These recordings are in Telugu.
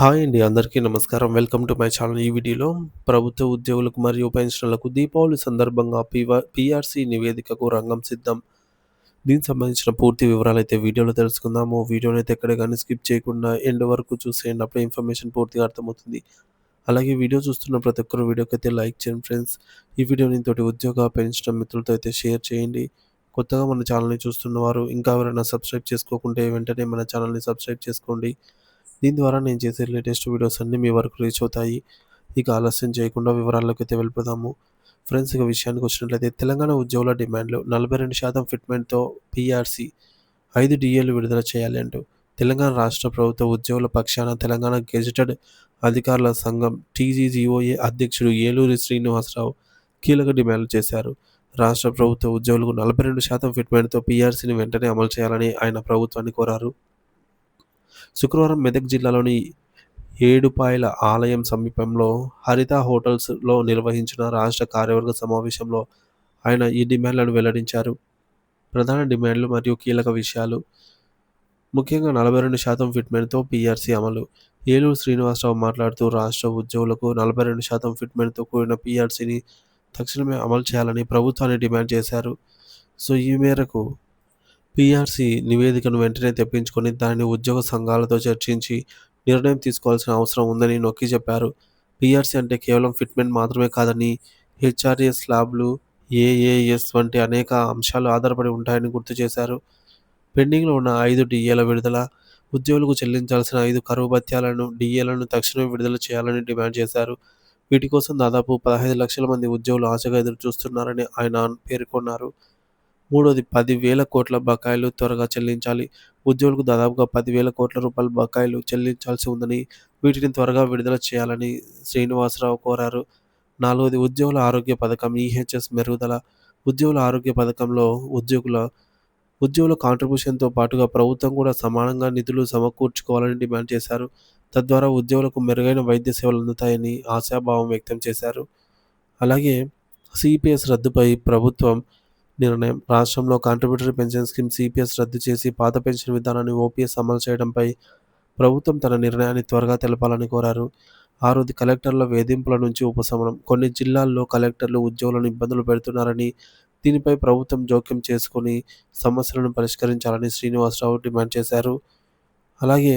హాయ్ అండి. అందరికీ నమస్కారం. Welcome to my channel. ఈ వీడియోలో ప్రభుత్వ ఉద్యోగులకు మరియు పెన్షనర్లకు దీపావళి సందర్భంగా పివ పీఆర్సీ నివేదికకు రంగం సిద్ధం. దీనికి సంబంధించిన పూర్తి వివరాలు అయితే వీడియోలో తెలుసుకుందాము. అయితే ఎక్కడ కానీ స్కిప్ చేయకుండా ఎండ్ వరకు చూసేయండి. అప్పుడే ఇన్ఫర్మేషన్ పూర్తిగా అర్థమవుతుంది. అలాగే వీడియో చూస్తున్న ప్రతి ఒక్కరు వీడియోకైతే లైక్ చేయండి ఫ్రెండ్స్. ఈ వీడియోని తోటి ఉద్యోగ, పెన్షన్ మిత్రులతో అయితే షేర్ చేయండి. కొత్తగా మన ఛానల్‌ని చూస్తున్నవారు ఇంకా ఎవరైనా సబ్స్క్రైబ్ చేసుకోకుంటే వెంటనే మన ఛానల్‌ని సబ్స్క్రైబ్ చేసుకోండి. దీని ద్వారా నేను చేసే లేటెస్ట్ వీడియోస్ అన్నీ మీ వరకు రీచ్ అవుతాయి. ఇక ఆలస్యం చేయకుండా వివరాల్లోకైతే వెళ్ళిపోదాము. ఫ్రెండ్స్ ఇక విషయానికి వచ్చినట్లయితే తెలంగాణ ఉద్యోగుల డిమాండ్లు 42% ఫిట్‌మెంట్‌తో పీఆర్సీ ఐదు డీఏలు విడుదల చేయాలి అంటూ తెలంగాణ రాష్ట్ర ప్రభుత్వ ఉద్యోగుల పక్షాన తెలంగాణ గెజిటెడ్ అధికారుల సంఘం టీజీజీఓఏ అధ్యక్షుడు ఏలూరి శ్రీనివాసరావు కీలక డిమాండ్లు చేశారు. రాష్ట్ర ప్రభుత్వ ఉద్యోగులకు 42% ఫిట్‌మెంట్‌తో పీఆర్సీని వెంటనే అమలు చేయాలని ఆయన ప్రభుత్వాన్ని కోరారు. శుక్రవారం మెదక్ జిల్లాలోని ఏడుపాయల ఆలయం సమీపంలో హరిత హోటల్స్‌లో నిర్వహించిన రాష్ట్ర కార్యవర్గ సమావేశంలో ఆయన ఈ డిమాండ్లను వెల్లడించారు. ప్రధాన డిమాండ్లు మరియు కీలక విషయాలు ముఖ్యంగా 42% ఫిట్‌మెంట్‌తో పీఆర్సీ అమలు. ఏలూరు శ్రీనివాసరావు మాట్లాడుతూ రాష్ట్ర ఉద్యోగులకు 42% ఫిట్‌మెంట్‌తో కూడిన పీఆర్సీని తక్షణమే అమలు చేయాలని ప్రభుత్వాన్ని డిమాండ్ చేశారు. సో ఈ మేరకు పీఆర్సీ నివేదికను వెంటనే తెప్పించుకొని దానిని ఉద్యోగ సంఘాలతో చర్చించి నిర్ణయం తీసుకోవాల్సిన అవసరం ఉందని నొక్కి చెప్పారు. పీఆర్సీ అంటే కేవలం ఫిట్‌మెంట్ మాత్రమే కాదని హెచ్ఆర్ఎస్ స్లాబ్‌లు, ఏఏఎస్ వంటి అనేక అంశాలు ఆధారపడి ఉంటాయని గుర్తు చేశారు. పెండింగ్‌లో ఉన్న ఐదు డీఏల విడుదల, ఉద్యోగులకు చెల్లించాల్సిన ఐదు కరువు భత్యాలను, డీఏలను తక్షణమే విడుదల చేయాలని డిమాండ్ చేశారు. వీటి కోసం దాదాపు 15 లక్షల మంది ఉద్యోగులు ఆశగా ఎదురుచూస్తున్నారని ఆయన పేర్కొన్నారు. మూడోది పదివేల కోట్ల బకాయిలు త్వరగా చెల్లించాలి. ఉద్యోగులకు దాదాపుగా పదివేల కోట్ల రూపాయల బకాయిలు చెల్లించాల్సి ఉందని, వీటిని త్వరగా విడుదల చేయాలని శ్రీనివాసరావు కోరారు. నాలుగోది ఉద్యోగుల ఆరోగ్య పథకం ఈహెచ్ఎస్ మెరుగుదల. ఉద్యోగుల ఆరోగ్య పథకంలో ఉద్యోగుల ఉద్యోగుల కాంట్రిబ్యూషన్‌తో పాటుగా ప్రభుత్వం కూడా సమానంగా నిధులు సమకూర్చుకోవాలని డిమాండ్ చేశారు. తద్వారా ఉద్యోగులకు మెరుగైన వైద్య సేవలు అందుతాయని ఆశాభావం వ్యక్తం చేశారు. అలాగే సీపీఎస్ రద్దుపై ప్రభుత్వం నిర్ణయం రాష్ట్రంలో కాంట్రిబ్యూటరీ పెన్షన్ స్కీమ్ సీపీఎస్ రద్దు చేసి పాత పెన్షన్ విధానాన్ని ఓపీఎస్ అమలు చేయడంపై ప్రభుత్వం తన నిర్ణయాన్ని త్వరగా తెలపాలని కోరారు. ఆరోది కలెక్టర్ల వేధింపుల నుంచి ఉపశమనం. కొన్ని జిల్లాల్లో కలెక్టర్లు ఉద్యోగులను ఇబ్బందులు పెడుతున్నారని, దీనిపై ప్రభుత్వం జోక్యం చేసుకొని సమస్యలను పరిష్కరించాలని శ్రీనివాసరావు డిమాండ్ చేశారు. అలాగే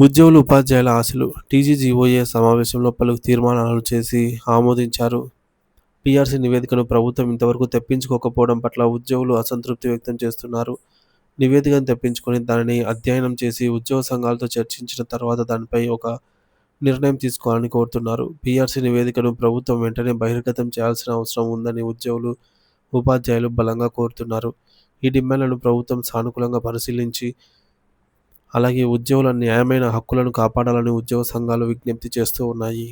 ఉద్యోగులు, ఉపాధ్యాయుల ఆశలు టీజీజీఓఏ సమావేశంలో పలు తీర్మానాలు చేసి ఆమోదించారు. పీఆర్సీ నివేదికను ప్రభుత్వం ఇంతవరకు తెప్పించుకోకపోవడం పట్ల ఉద్యోగులు అసంతృప్తి వ్యక్తం చేస్తున్నారు. నివేదికను తెప్పించుకొని దానిని అధ్యయనం చేసి ఉద్యోగ సంఘాలతో చర్చించిన తర్వాత దానిపై ఒక నిర్ణయం తీసుకోవాలని కోరుతున్నారు. పీఆర్సీ నివేదికను ప్రభుత్వం వెంటనే బహిర్గతం చేయాల్సిన అవసరం ఉందని ఉద్యోగులు, ఉపాధ్యాయులు బలంగా కోరుతున్నారు. ఈ డిమాండ్లను ప్రభుత్వం సానుకూలంగా పరిశీలించి అలాగే ఉద్యోగుల న్యాయమైన హక్కులను కాపాడాలని ఉద్యోగ సంఘాలు విజ్ఞప్తి చేస్తూ ఉన్నాయి.